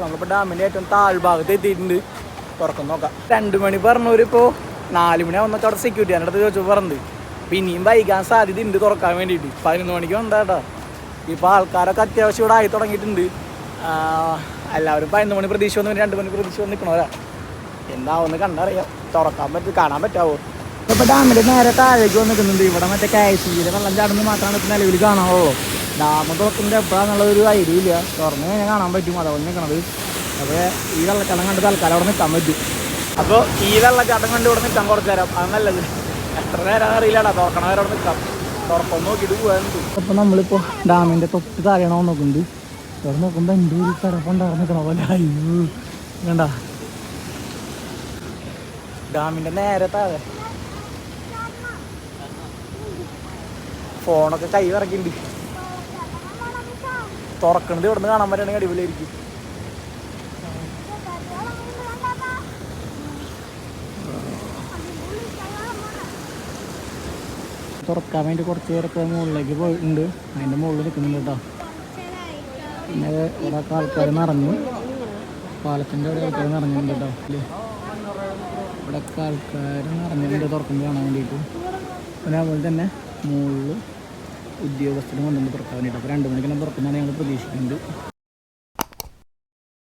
നമ്മളിപ്പോൾ ഡാമിന്റെ ഏറ്റവും താഴ്ഭാഗത്ത് എത്തിയിട്ടുണ്ട്. തുറക്കം നോക്കാം. രണ്ട് മണി പറഞ്ഞവരിപ്പോൾ നാല് മണി ആവുന്നൊക്കെ അവിടെ സെക്യൂരിറ്റി എന്റെ അടുത്ത് ചോദിച്ചു പറഞ്ഞത്. അപ്പൊ ഇനിയും വൈകാൻ സാധ്യത ഉണ്ട് തുറക്കാൻ വേണ്ടിയിട്ട്. പതിനൊന്ന് മണിക്ക് ഉണ്ട് കേട്ടോ. ഇപ്പോൾ ആൾക്കാരൊക്കെ അത്യാവശ്യം ഇവിടെ ആയി തുടങ്ങിയിട്ടുണ്ട്. എല്ലാവരും പതിനൊന്ന് മണി പ്രതീക്ഷ വന്ന് രണ്ട് മണി പ്രതീക്ഷ വന്ന് നിൽക്കണവരാ കണ്ടറിയാം. തുറക്കാൻ പറ്റും കാണാൻ പറ്റാവോ? ഇപ്പോൾ ഡാമിന്റെ നേരെ താഴേക്ക് വന്നിട്ടുണ്ട് ഇവിടെ മറ്റേ കാശ്മീര് വെള്ളം ചാടുന്നത് മാത്രമാണ് ഇപ്പോൾ നിലവിൽ കാണാനുള്ളൂ ഡാം തുറക്കുന്നത് എപ്പോഴാണെന്നുള്ള ഒരു ഐഡിയ ഇല്ല. തുറന്നു കഴിഞ്ഞാൽ കാണാൻ പറ്റും. അതുകൊണ്ട് നിൽക്കണത് അപ്പോൾ ഈ വെള്ളച്ചാട്ടം കണ്ട് തൽക്കാലം അവിടെ നിൽക്കാൻ പറ്റും. അപ്പോൾ ഈ വെള്ളച്ചാട്ടം കണ്ട് ഇവിടെ നിൽക്കാൻ കുറച്ച് നേരം. അത് നല്ലത്. എത്ര നേരം അറിയില്ലടാ. തുറക്കണവരവിടെ നിൽക്കാം തുറക്കം നോക്കിയിട്ട് പോകാൻ അപ്പോൾ നമ്മളിപ്പോൾ ഡാമിന്റെ തൊട്ട് താഴെയാണോ നോക്കുന്നുണ്ട് ഇവിടെ നോക്കുമ്പോൾ എന്റെ ഒരു കിടപ്പുണ്ടായിരുന്നു നിൽക്കണ പോലെ. അയ്യോ. വേണ്ട ഡാമിന്റെ നേരെ താഴെ. ഫോണൊക്കെ കൈ ഇറക്കിണ്ട് തുറക്കണത് ഇവിടുന്ന് കാണാൻ പറ്റുകയാണെങ്കിൽ അടിപൊളിയായിരിക്കും. തുറക്കാൻ വേണ്ടി കുറച്ച് പേരൊക്കെ മുകളിലേക്ക് പോയിട്ടുണ്ട്. അതിന്റെ മുകളിൽ നിൽക്കുന്നുണ്ട് കേട്ടോ. പിന്നെ ഇവിടെ ആൾക്കാർ നിറഞ്ഞു. പാലത്തിന്റെ അവിടെ ആൾക്കാർ നിറഞ്ഞിട്ടുണ്ട് കേട്ടോ? ഇവിടെ ആൾക്കാർ നിറഞ്ഞിട്ടുണ്ട് തുറക്കുമ്പോൾ കാണാൻ വേണ്ടിയിട്ട്. പിന്നെ അതുപോലെ തന്നെ മുകളിൽ ഉദ്യോഗസ്ഥരും വന്നിട്ട് തുറക്കാൻ വേണ്ടിയിട്ട് അപ്പോൾ രണ്ട് മണിക്കെല്ലാം തുറക്കുന്നതാണ് ഞങ്ങൾ പ്രതീക്ഷിക്കുന്നത്